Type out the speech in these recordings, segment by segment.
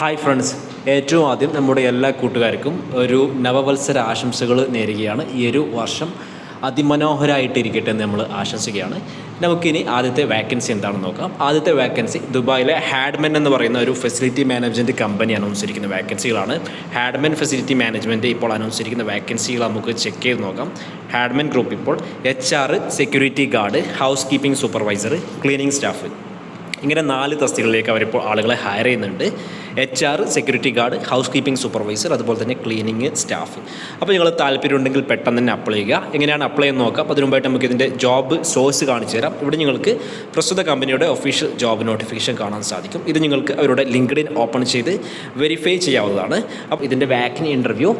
Hi friends ഏറ്റവും ആദ്യം നമ്മുടെ എല്ലാ കൂട്ടുകാർക്കും ഒരു നവവത്സര ആശംസകൾ നേരുകയാണ്. ഈ ഒരു വർഷം അതിമനോഹരമായിട്ടിരിക്കട്ടെ എന്ന് നമ്മൾ ആശംസിക്കുകയാണ്. നമുക്കിനി ആദ്യത്തെ വാക്കൻസി എന്താണെന്ന് നോക്കാം. ആദ്യത്തെ വാക്കൻസി ദുബായിലെ ഹാഡ്മെൻ എന്ന് പറയുന്ന ഒരു ഫെസിലിറ്റി മാനേജ്മെന്റ് കമ്പനി അനൗൺസ് ചെയ്തിരിക്കുന്ന വാക്കൻസികളാണ് ഹാഡ്മെൻ ഫെസിലിറ്റി മാനേജ്മെന്റ് ഇപ്പോൾ അനൗൺസ് ചെയ്തിരിക്കുന്ന വാക്കൻസികൾ നമുക്ക് ചെക്ക് ചെയ്ത് നോക്കാം. ഹാഡ്മെൻ ഗ്രൂപ്പ് ഇപ്പോൾ H R security guard housekeeping supervisor cleaning staff ഇങ്ങനെ നാല് തസ്തികളിലേക്ക് അവരിപ്പോൾ ആളുകളെ ഹയർ ചെയ്യുന്നുണ്ട്. H R security guard housekeeping supervisor അതുപോലെ തന്നെ ക്ലീനിങ് സ്റ്റാഫ് അപ്പോൾ നിങ്ങൾ താല്പര്യമുണ്ടെങ്കിൽ പെട്ടെന്ന് തന്നെ അപ്ലൈ ചെയ്യുക. എങ്ങനെയാണ് അപ്ലൈ എന്ന് നോക്കാം. അപ്പോൾ മുമ്പായിട്ട് നമുക്ക് ഇതിന്റെ ജോബ് സോഴ്സ് കാണിച്ചു തരാം. ഇവിടെ നിങ്ങൾക്ക് പ്രസ്തുത കമ്പനിയുടെ ഒഫീഷ്യൽ ജോബ് നോട്ടിഫിക്കേഷൻ കാണാൻ സാധിക്കും. ഇത് നിങ്ങൾക്ക് അവരുടെ ലിങ്ക്ഡിൻ ഓപ്പൺ ചെയ്ത് വെരിഫൈ ചെയ്യാവുന്നതാണ്. അപ്പോൾ ഇതിന്റെ വാക്കിൻ ഇന്റർവ്യൂ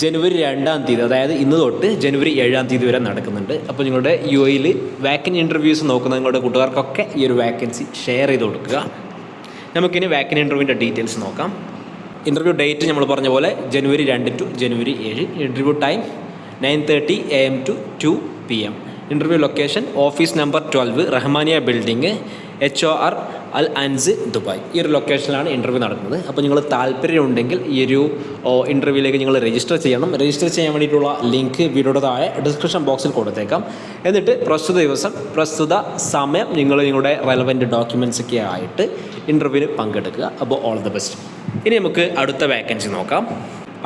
ജനുവരി രണ്ടാം തീയതി അതായത് ഇന്ന് തൊട്ട് ജനുവരി ഏഴാം തീയതി വരെ നടക്കുന്നുണ്ട്. അപ്പോൾ നിങ്ങളുടെ യു എയിൽ വാക്കൻ ഇന്റർവ്യൂസ് നോക്കുന്ന നിങ്ങളുടെ കൂട്ടുകാർക്കൊക്കെ ഈ ഒരു വാക്കൻസി ഷെയർ ചെയ്ത് കൊടുക്കുക. നമുക്കിനി വാക്കിൻ ഇന്റർവ്യൂവിന്റെ ഡീറ്റെയിൽസ് നോക്കാം. ഇന്റർവ്യൂ ഡേറ്റ് നമ്മൾ പറഞ്ഞ പോലെ ജനുവരി രണ്ട് ടു ജനുവരി ഏഴ്. Interview time nine thirty A M to two P M interview location office number twelve Rahmania building H O R Al Anz Dubai. ഈ ഒരു ലൊക്കേഷനിലാണ് ഇന്റർവ്യൂ നടക്കുന്നത്. അപ്പോൾ നിങ്ങൾ താല്പര്യമുണ്ടെങ്കിൽ ഈ ഒരു ഇന്റർവ്യൂവിലേക്ക് നിങ്ങൾ രജിസ്റ്റർ ചെയ്യണം. രജിസ്റ്റർ ചെയ്യാൻ വേണ്ടിയിട്ടുള്ള ലിങ്ക് വീഡിയോയുടെ താഴെ ഡിസ്ക്രിപ്ഷൻ ബോക്സിൽ കൊടുത്തേക്കാം. എന്നിട്ട് പ്രസ്തുത ദിവസം പ്രസ്തുത സമയം നിങ്ങൾ നിങ്ങളുടെ റെലവന്റ് ഡോക്യുമെൻസ് ഒക്കെ ആയിട്ട് ഇന്റർവ്യൂവിന് പങ്കെടുക്കുക. അപ്പോൾ ഓൾ ദ ബെസ്റ്റ് ഇനി നമുക്ക് അടുത്ത വേക്കൻസി നോക്കാം.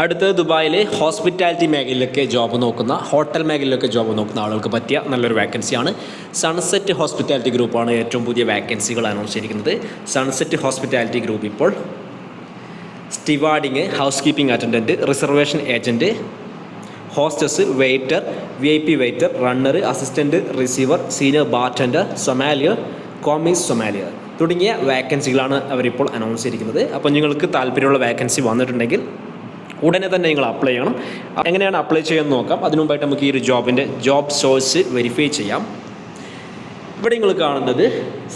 അടുത്തത് ദുബായിലെ ഹോസ്പിറ്റാലിറ്റി മേഖലയിലൊക്കെ ജോബ് നോക്കുന്ന ഹോട്ടൽ മേഖലയിലൊക്കെ ജോബ് നോക്കുന്ന ആളുകൾക്ക് പറ്റിയ നല്ലൊരു വാക്കൻസിയാണ് സൺസെറ്റ് ഹോസ്പിറ്റാലിറ്റി ഗ്രൂപ്പാണ് ഏറ്റവും പുതിയ വാക്കൻസികൾ അനൗൺസ് ചെയ്തിരിക്കുന്നത്. സൺസെറ്റ് ഹോസ്പിറ്റാലിറ്റി ഗ്രൂപ്പ് ഇപ്പോൾ stewarding housekeeping attendant reservation agent hostess waiter V I P waiter runner assistant receiver senior bartender sommelier commis sommelier തുടങ്ങിയ വാക്കൻസികളാണ് അവരിപ്പോൾ അനൗൺസ് ചെയ്തിരിക്കുന്നത്. അപ്പോൾ നിങ്ങൾക്ക് താല്പര്യമുള്ള വാക്കൻസി വന്നിട്ടുണ്ടെങ്കിൽ ഉടനെ തന്നെ നിങ്ങൾ അപ്ലൈ ചെയ്യണം. എങ്ങനെയാണ് അപ്ലൈ ചെയ്യാൻ നോക്കാം. അതിനു മുമ്പായിട്ട് നമുക്ക് ഈ ഒരു ജോബിന്റെ ജോബ് സോഴ്സ് വെരിഫൈ ചെയ്യാം. ഇവിടെ നിങ്ങൾ കാണുന്നത്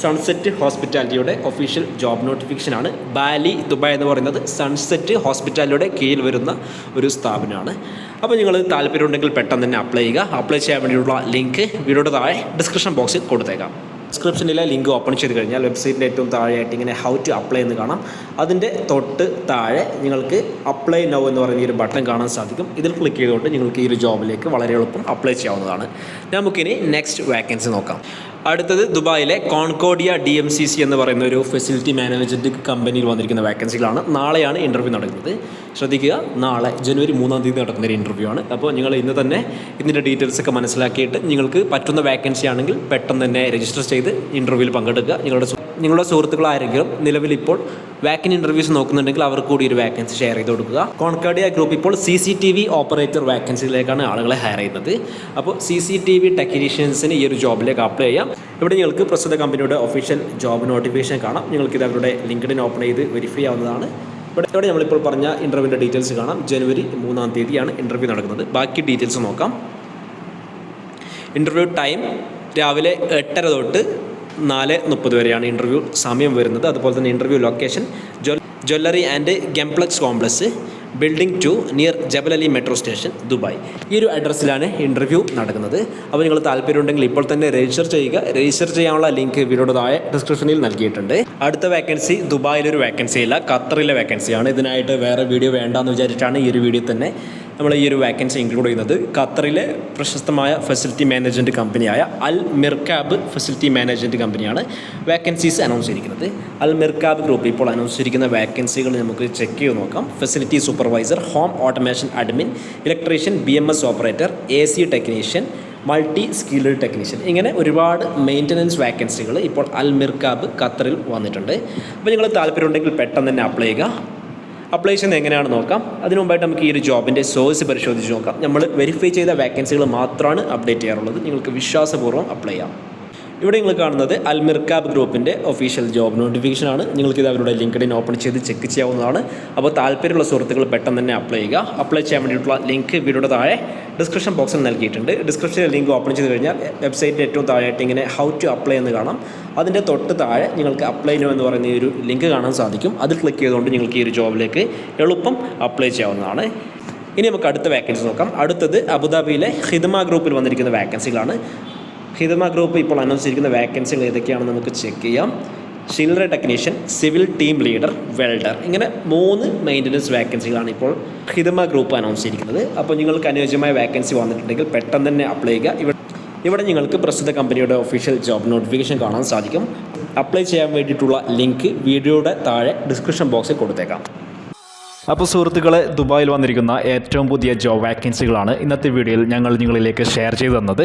സൺസെറ്റ് ഹോസ്പിറ്റാലിറ്റിയുടെ ഒഫീഷ്യൽ ജോബ് നോട്ടിഫിക്കേഷനാണ് ബാലി ദുബായ് എന്ന് പറയുന്നത് സൺസെറ്റ് ഹോസ്പിറ്റാലിറ്റിയുടെ കീഴിൽ വരുന്ന ഒരു സ്ഥാപനമാണ്. അപ്പോൾ നിങ്ങൾ താല്പര്യമുണ്ടെങ്കിൽ പെട്ടെന്ന് തന്നെ അപ്ലൈ ചെയ്യുക. അപ്ലൈ ചെയ്യാൻ വേണ്ടിയുള്ള ലിങ്ക് വീഡിയോയുടെ താഴെ ഡിസ്ക്രിപ്ഷൻ ബോക്സിൽ കൊടുത്തേക്കാം. ഡിസ്ക്രിപ്ഷനിലെ ലിങ്ക് ഓപ്പൺ ചെയ്ത് കഴിഞ്ഞാൽ വെബ്സൈറ്റിന്റെ ഏറ്റവും താഴെയായിട്ട് ഇങ്ങനെ ഹൗ ടു അപ്ലൈ എന്ന് കാണാം. അതിന്റെ തൊട്ട് താഴെ നിങ്ങൾക്ക് അപ്ലൈ നൗ എന്ന് പറയുന്ന ഒരു ബട്ടൺ കാണാൻ സാധിക്കും. ഇതിൽ ക്ലിക്ക് ചെയ്തുകൊണ്ട് നിങ്ങൾക്ക് ഈ ഒരു ജോബിലേക്ക് വളരെ എളുപ്പം അപ്ലൈ ചെയ്യാവുന്നതാണ്. നമുക്കിനി നെക്സ്റ്റ് വാക്കൻസി നോക്കാം. അടുത്തത് ദുബായിലെ Concordia D M C C എന്ന് പറയുന്ന ഒരു ഫെസിലിറ്റി മാനേജ്മെന്റ് കമ്പനിയിൽ വന്നിരിക്കുന്ന വാക്കൻസികളാണ് നാളെയാണ് ഇന്റർവ്യൂ നടക്കുന്നത്. ശ്രദ്ധിക്കുക നാളെ ജനുവരി മൂന്നാം തീയതി നടക്കുന്ന ഒരു ഇന്റർവ്യൂ ആണ്. അപ്പോൾ നിങ്ങൾ ഇന്ന് തന്നെ ഇതിന്റെ ഡീറ്റെയിൽസ് ഒക്കെ മനസ്സിലാക്കിയിട്ട് നിങ്ങൾക്ക് പറ്റുന്ന വാക്കൻസി ആണെങ്കിൽ പെട്ടെന്ന് തന്നെ രജിസ്റ്റർ ചെയ്ത് ഇന്റർവ്യൂവിൽ പങ്കെടുക്കുക. നിങ്ങളുടെ നിങ്ങളുടെ സുഹൃത്തുക്കൾ ആരെങ്കിലും നിലവിൽ ഇപ്പോൾ വാക്കിൻ ഇന്റർവ്യൂസ് നോക്കുന്നുണ്ടെങ്കിൽ അവർക്ക് കൂടി ഒരു വാക്കൻസി ഷെയർ ചെയ്ത് കൊടുക്കുക. കോൺകാർഡിയ ഗ്രൂപ്പ് ഇപ്പോൾ C C T V operator വാക്കൻസിയിലേക്കാണ് ആളുകളെ ഹയർ ചെയ്യുന്നത്. അപ്പോൾ സി സി ടി വി ടെക്നീഷ്യൻസിന് ഈ ഒരു ജോബിലേക്ക് അപ്ലൈ ചെയ്യാം. ഇവിടെ നിങ്ങൾക്ക് പ്രസ്തുത കമ്പനിയുടെ ഒഫീഷ്യൽ ജോബ് നോട്ടിഫിക്കേഷൻ കാണാം. നിങ്ങൾക്കിത് അവരുടെ ലിങ്ക്ഡിൻ ഓപ്പൺ ചെയ്ത് വെരിഫൈ ആവുന്നതാണ് ഇവിടെ ഇവിടെ നമ്മളിപ്പോൾ പറഞ്ഞ ഇന്റർവ്യൂവിന്റെ ഡീറ്റെയിൽസ് കാണാം. ജനുവരി മൂന്നാം തീയതിയാണ് ഇന്റർവ്യൂ നടക്കുന്നത്. ബാക്കി ഡീറ്റെയിൽസ് നോക്കാം. ഇന്റർവ്യൂ ടൈം രാവിലെ എട്ടര തൊട്ട് നാല് മുപ്പത് വരെയാണ് ഇന്റർവ്യൂ സമയം വരുന്നത്. അതുപോലെ തന്നെ interview location jewellery and ഗംപ്ലക്സ് complex building two near Jebel Ali metro station Dubai. ഈ ഒരു അഡ്രസ്സിലാണ് ഇന്റർവ്യൂ നടക്കുന്നത്. അപ്പോൾ നിങ്ങൾ താല്പര്യമുണ്ടെങ്കിൽ ഇപ്പോൾ തന്നെ രജിസ്റ്റർ ചെയ്യുക. രജിസ്റ്റർ ചെയ്യാനുള്ള ലിങ്ക് വീഡിയോയുടെ താഴെ ഡിസ്ക്രിപ്ഷനിൽ നൽകിയിട്ടുണ്ട്. അടുത്ത വേക്കൻസി ദുബായിലൊരു വേക്കൻസി അല്ല ഖത്തറിലെ വേക്കൻസിയാണ് ഇതിനായിട്ട് വേറെ വീഡിയോ വേണ്ടാന്ന് വിചാരിച്ചിട്ടാണ് ഈ ഒരു വീഡിയോ തന്നെ നമ്മൾ ഈ ഒരു വാക്കൻസി ഇൻക്ലൂഡ് ചെയ്യുന്നത് ഖത്തറിലെ പ്രശസ്തമായ ഫെസിലിറ്റി മാനേജ്മെന്റ് കമ്പനിയായ അൽ മിർക്കാബ് ഫെസിലിറ്റി മാനേജ്മെന്റ് കമ്പനിയാണ് വാക്കൻസീസ് അനൗൺസ് ചെയ്തിരിക്കുന്നത്. അൽ മിർക്കാബ് ഗ്രൂപ്പ് ഇപ്പോൾ അനൗൺസ് ചെയ്തിരിക്കുന്ന വാക്കൻസികൾ നമുക്ക് ചെക്ക് ചെയ്ത് നോക്കാം. Facility supervisor home automation admin electrician B M S operator A C technician multi skilled technician ഇങ്ങനെ ഒരുപാട് മെയിന്റനൻസ് വാക്കൻസികൾ ഇപ്പോൾ അൽ മിർക്കാബ് ഖത്തറിൽ വന്നിട്ടുണ്ട്. അപ്പോൾ നിങ്ങൾ താല്പര്യമുണ്ടെങ്കിൽ പെട്ടെന്ന് തന്നെ അപ്ലൈ ചെയ്യുക. അപ്ലൈ ചെയ്യുന്നത് എങ്ങനെയാണ് നോക്കാം. അതിനു മുമ്പായിട്ട് നമുക്ക് ഈ ഒരു ജോബിന്റെ സോഴ്സ് പരിശോധിച്ച് നോക്കാം. നമ്മൾ വെരിഫൈ ചെയ്ത വേക്കൻസികൾ മാത്രമാണ് അപ്ഡേറ്റ് ചെയ്യാറുള്ളത്. നിങ്ങൾക്ക് വിശ്വാസപൂർവം അപ്ലൈ ചെയ്യാം. ഇവിടെ നിങ്ങൾ കാണുന്നത് അൽമിർക്കാബ് ഗ്രൂപ്പിന്റെ ഒഫീഷ്യൽ ജോബ് നോട്ടിഫിക്കേഷൻ ആണ്. നിങ്ങൾക്ക് ഇത് അവരുടെ ലിങ്ക്ഡിൻ ഓപ്പൺ ചെയ്ത് ചെക്ക് ചെയ്യാവുന്നതാണ്. അപ്പോൾ താല്പര്യമുള്ള സുഹൃത്തുക്കൾ പെട്ടെന്ന് തന്നെ അപ്ലൈ ചെയ്യുക. അപ്ലൈ ചെയ്യാൻ വേണ്ടിയിട്ടുള്ള ലിങ്ക് വീഡിയോയുടെ താഴെ ഡിസ്ക്രിപ്ഷൻ ബോക്സിൽ നൽകിയിട്ടുണ്ട്. ഡിസ്ക്രിപ്ഷനിൽ ലിങ്ക് ഓപ്പൺ ചെയ്ത് കഴിഞ്ഞാൽ വെബ്സൈറ്റിന്റെ ഏറ്റവും താഴെയായിട്ട് ഇങ്ങനെ ഹൗ ടു അപ്ലൈ എന്ന് കാണാം. അതിന്റെ തൊട്ട് താഴെ നിങ്ങൾക്ക് അപ്ലൈ നോ എന്ന് പറയുന്ന ഒരു ലിങ്ക് കാണാൻ സാധിക്കും. അത് ക്ലിക്ക് ചെയ്തുകൊണ്ട് നിങ്ങൾക്ക് ഈ ഒരു ജോബിലേക്ക് എളുപ്പം അപ്ലൈ ചെയ്യാവുന്നതാണ്. ഇനി നമുക്ക് അടുത്ത വേക്കൻസി നോക്കാം. അടുത്തത് അബുദാബിയിലെ ഹിദമ ഗ്രൂപ്പിൽ വന്നിരിക്കുന്ന വാക്കൻസികളാണ് ഹിദമ ഗ്രൂപ്പ് ഇപ്പോൾ അനൗൺസ് ചെയ്തിരിക്കുന്ന വേക്കൻസികൾ ഏതൊക്കെയാണെന്ന് നമുക്ക് ചെക്ക് ചെയ്യാം. Chiller technician civil team leader welder ഇങ്ങനെ മൂന്ന് മെയിന്റനൻസ് വേക്കൻസികളാണ് ഇപ്പോൾ ഹിതമ ഗ്രൂപ്പ് അനൗൺസ് ചെയ്തിരിക്കുന്നത്. അപ്പോൾ നിങ്ങൾക്ക് അനുയോജ്യമായ വേക്കൻസി വന്നിട്ടുണ്ടെങ്കിൽ പെട്ടെന്ന് തന്നെ അപ്ലൈ ചെയ്യുക. ഇവിടെ ഇവിടെ നിങ്ങൾക്ക് പ്രസ്തുത കമ്പനിയുടെ ഒഫീഷ്യൽ ജോബ് നോട്ടിഫിക്കേഷൻ കാണാൻ സാധിക്കും. അപ്ലൈ ചെയ്യാൻ വേണ്ടിയിട്ടുള്ള ലിങ്ക് വീഡിയോയുടെ താഴെ ഡിസ്ക്രിപ്ഷൻ ബോക്സിൽ കൊടുത്തേക്കാം. അപ്പോൾ സുഹൃത്തുക്കളെ ദുബായിൽ വന്നിരിക്കുന്ന ഏറ്റവും പുതിയ ജോബ് വാക്കൻസികളാണ് ഇന്നത്തെ വീഡിയോയിൽ ഞങ്ങൾ നിങ്ങളിലേക്ക് ഷെയർ ചെയ്തു തന്നത്.